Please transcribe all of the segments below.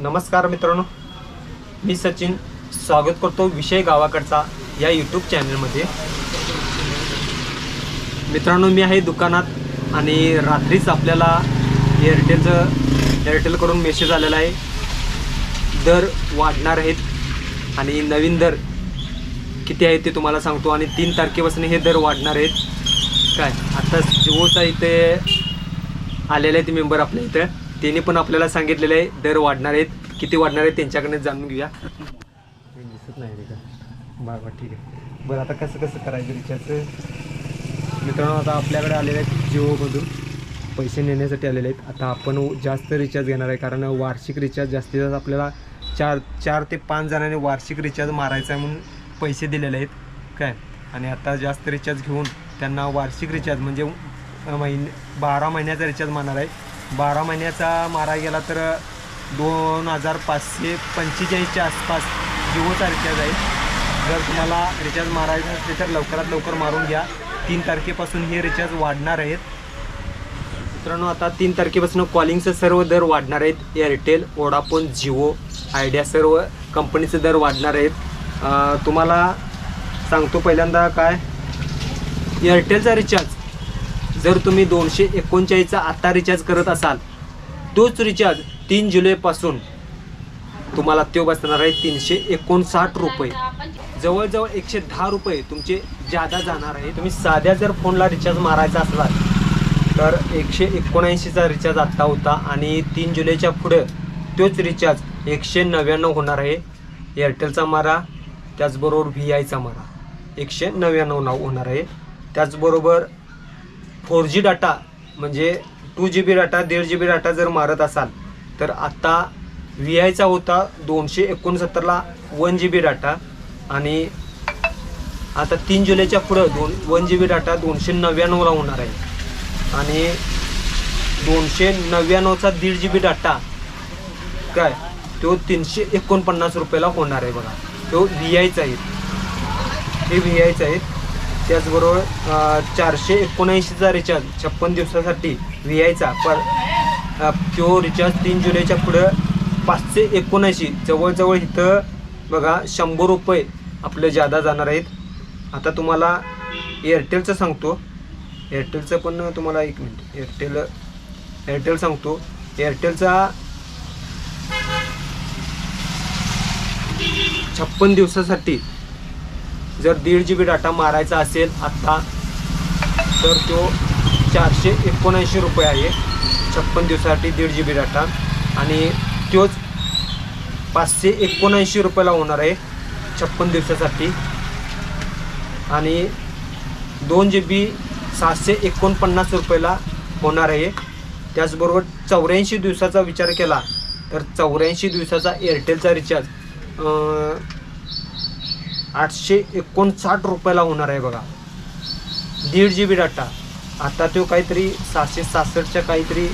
नमस्कार मित्रांनो. मी सचिन स्वागत करतो विषय गावाकडचा या यूट्यूब चॅनलमध्ये मित्रांनो मी आहे दुकानात आणि रात्रीच आपल्याला एअरटेलचं एअरटेलकडून मेसेज आलेला आहे. दर वाढणार आहेत आणि नवीन दर किती आहे ते तुम्हाला सांगतो आणि तीन तारखेपासून हे दर वाढणार आहेत. काय? आता जिओचा इथे आलेला आहे ते मेंबर आपल्या इथं. त्याने पण आपल्याला सांगितलेलं आहे दर वाढणार आहेत किती वाढणार आहेत त्यांच्याकडे जाणून घेऊया. दिसत नाही रे का? बरं बरं ठीक आहे. बरं आता कसं कसं करायचं रिचार्जचं? मित्रांनो आता आपल्याकडे आलेले आहेत जिओमधून. पैसे नेण्यासाठी आलेले आहेत. आता आपण जास्त रिचार्ज घेणार आहे कारण वार्षिक रिचार्ज जास्तीत जास्त आपल्याला चार चार ते पाच जणांनी वार्षिक रिचार्ज मारायचा आहे म्हणून पैसे दिलेले आहेत. काय? आणि आता जास्त रिचार्ज घेऊन त्यांना वार्षिक रिचार्ज म्हणजे अं, महिने बारा महिन्याचा रिचार्ज मारणार आहे. बारा महिन्याचा मारा गेला तर दोन हजार पाचशे पंचेचाळीसच्या आसपास जिओचा रिचार्ज आहे. जर तुम्हाला रिचार्ज मारायचा असेल तर लवकरात लवकर मारून घ्या. तीन तारखेपासून हे रिचार्ज वाढणार आहेत. मित्रांनो आता तीन तारखेपासून कॉलिंगचे सर्व दर वाढणार आहेत. एअरटेल ओडाफोन जिओ आयडिया सर्व कंपनीचे दर वाढणार आहेत. तुम्हाला सांगतो पहिल्यांदा काय? एअरटेलचा रिचार्ज जर तुम्ही दोनशे एकोणचाळीसचा आत्ता रिचार्ज करत असाल तोच रिचार्ज तीन जुलैपासून तुम्हाला तो बसणार आहे तीनशे एकोणसाठ रुपये. जवळजवळ एकशे दहा रुपये तुमचे जादा जाणार आहे. तुम्ही साध्या जर फोनला रिचार्ज मारायचा असला तर एकशे एकोणऐंशीचा रिचार्ज आत्ता होता आणि तीन जुलैच्या पुढं तोच रिचार्ज एकशे नव्याण्णव होणार आहे. एअरटेलचा मारा त्याचबरोबर व्ही आयचा मारा एकशे नव्याण्णव नाव होणार आहे. त्याचबरोबर फोर जी डाटा म्हणजे टू जी बी डाटा दीड जी बी डाटा जर मारत असाल तर आत्ता व्ही आयचा होता दोनशे एकोणसत्तरला वन जी बी डाटा आणि आता तीन जुलैच्या पुढं दोन वन जी बी डाटा दोनशे नव्याण्णवला होणार आहे. आणि दोनशे नव्याण्णवचा दीड जी बी डाटा काय? तो तीनशे एकोणपन्नास रुपयाला होणार आहे बघा. तो व्ही आयचा आहे. हे व्ही आयचा आहे. त्याचबरोबर चारशे एकोणऐंशीचा रिचार्ज छप्पन दिवसासाठी व्ही आयचा पर तो रिचार्ज तीन जुलैच्या पुढं पाचशे एकोणऐंशी. जवळजवळ इथं बघा शंभर रुपये आपले जादा जाणार आहेत. आता तुम्हाला एअरटेलचं सांगतो. एअरटेलचं पण तुम्हाला एक मिनिट. एअरटेल एअरटेल सांगतो. एअरटेलचा छप्पन दिवसासाठी जर दीड जी बी डाटा मारायचा असेल आत्ता तर तो चारशे एकोणऐंशी रुपये आहे. छप्पन दिवसासाठी दीड जी बी डाटा आणि तोच पाचशे एकोणऐंशी रुपयाला होणार आहे छप्पन दिवसासाठी. आणि दोन जी बी सहाशे एकोणपन्नास रुपयाला होणार आहे. त्याचबरोबर चौऱ्याऐंशी दिवसाचा विचार केला तर चौऱ्याऐंशी दिवसाचा एअरटेलचा रिचार्ज आठशे एकोणसाठ रुपयाला होणार आहे बघा. दीड जी बी डाटा आता तो काहीतरी सहाशे सहासष्टच्या काहीतरी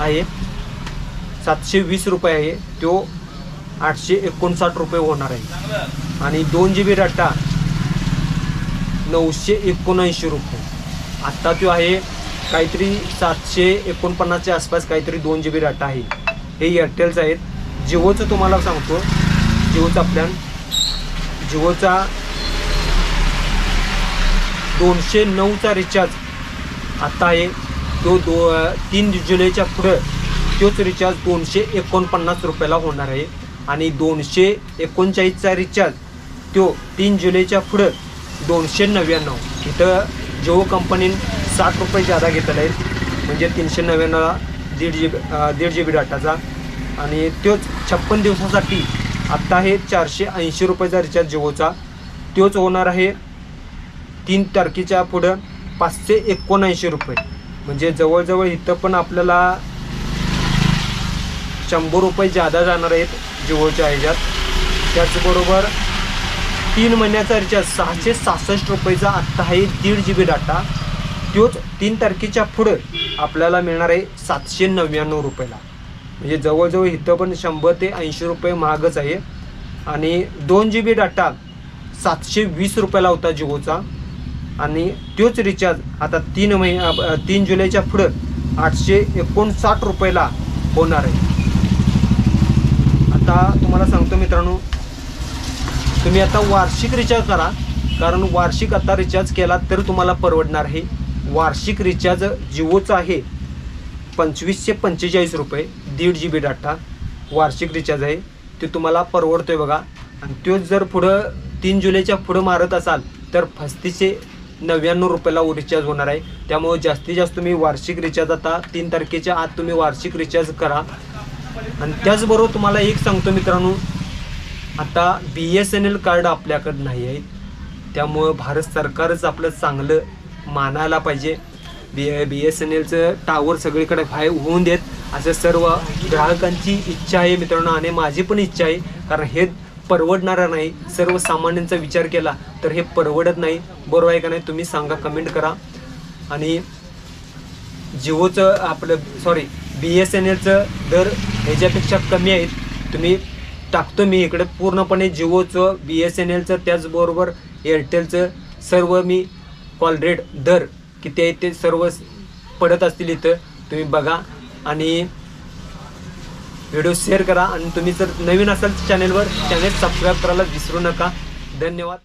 आहे. सातशे वीस रुपये आहे. तो आठशे एकोणसाठ रुपये होणार आहे. आणि दोन जी बी डाटा नऊशे एकोणऐंशी रुपये. आत्ता तो आहे काहीतरी सातशे एकोणपन्नासच्या आसपास काहीतरी दोन जी बी डाटा आहे. हे एअरटेलचं आहेत. जिओचं तुम्हाला सांगतो. जिओचा प्लॅन जिओचा दोनशे नऊचा रिचार्ज आत्ता आहे तो दो तीन जुलैच्या पुढं तोच रिचार्ज दोनशे एकोणपन्नास रुपयाला होणार आहे. आणि दोनशे एकोणचाळीसचा रिचार्ज तो तीन जुलैच्या पुढं दोनशे नव्याण्णव. इथं जिओ कंपनीने साठ रुपये जादा घेतला आहे. म्हणजे तीनशे नव्याण्णवला दीड जी बी दीड जी बी डाटाचा आणि तोच छप्पन दिवसासाठी आत्ता आहे चारशे ऐंशी रुपयाचा रिचार्ज जिओचा तोच होणार आहे तीन तारखेच्या पुढं पाचशे एकोणऐंशी रुपये. म्हणजे जवळजवळ इथं पण आपल्याला शंभर रुपये जादा जाणार आहेत जिओच्या ह्याच्यात. त्याचबरोबर तीन महिन्याचा रिचार्ज सहाशे सहासष्ट रुपयेचा आत्ता आहे दीड जी बी डाटा तोच तीन तारखेच्या पुढं आपल्याला मिळणार आहे सातशे नव्याण्णव रुपयाला. म्हणजे जवळजवळ इथं पण शंभर ते ऐंशी रुपये महागच आहे. आणि दोन जी बी डाटा सातशे वीस रुपयाला होता जिओचा. आणि तोच रिचार्ज आता तीन महिना तीन जुलैच्या पुढं आठशे एकोणसाठ रुपयाला होणार आहे. आता तुम्हाला सांगतो मित्रांनो तुम्ही आता वार्षिक रिचार्ज करा. कारण वार्षिक आता रिचार्ज केला तर तुम्हाला परवडणार आहे. वार्षिक रिचार्ज जिओचं आहे पंचवीसशे पंचेचाळीस रुपये दीड जी बी डाटा वार्षिक रिचार्ज आहे. ते तुम्हाला परवडतो आहे बघा. आणि तो जर पुढं तीन जुलैच्या पुढं मारत असाल तर पस्तीसशे नव्याण्णव रुपयाला रिचार्ज होणार आहे. त्यामुळे जास्तीत जास्त तुम्ही वार्षिक रिचार्ज आता तीन तारखेच्या आत तुम्ही वार्षिक रिचार्ज करा. आणि त्याचबरोबर तुम्हाला एक सांगतो मित्रांनो आता B S N L card आपल्याकडं नाही आहे त्यामुळं भारत सरकारच आपलं चांगलं मानायला पाहिजे. बी बी एस एन एलचं टावर सगळीकडे फाय होऊन देत. असं सर्व ग्राहकांची इच्छा आहे मित्रांनो आणि माझी पण इच्छा आहे. कारण हे परवडणारा नाही. सर्वसामान्यांचा विचार केला तर हे परवडत नाही. बरोबर आहे का नाही? तुम्ही सांगा कमेंट करा. आणि जिओचं आपलं सॉरी बी एस एन एलचं दर ह्याच्यापेक्षा कमी आहेत. तुम्ही टाकतो मी इकडे पूर्णपणे जिओचं बी एस एन एलचं त्याचबरोबर एअरटेलचं सर्व मी कॉल रेट दर किती ते ते सर्व पडत असतील इथं तुम्ही बघा आणि व्हिडिओ शेअर करा. आणि तुम्ही जर नवीन असाल चॅनेलवर चॅनेल सबस्क्राईब करायला विसरू नका. धन्यवाद.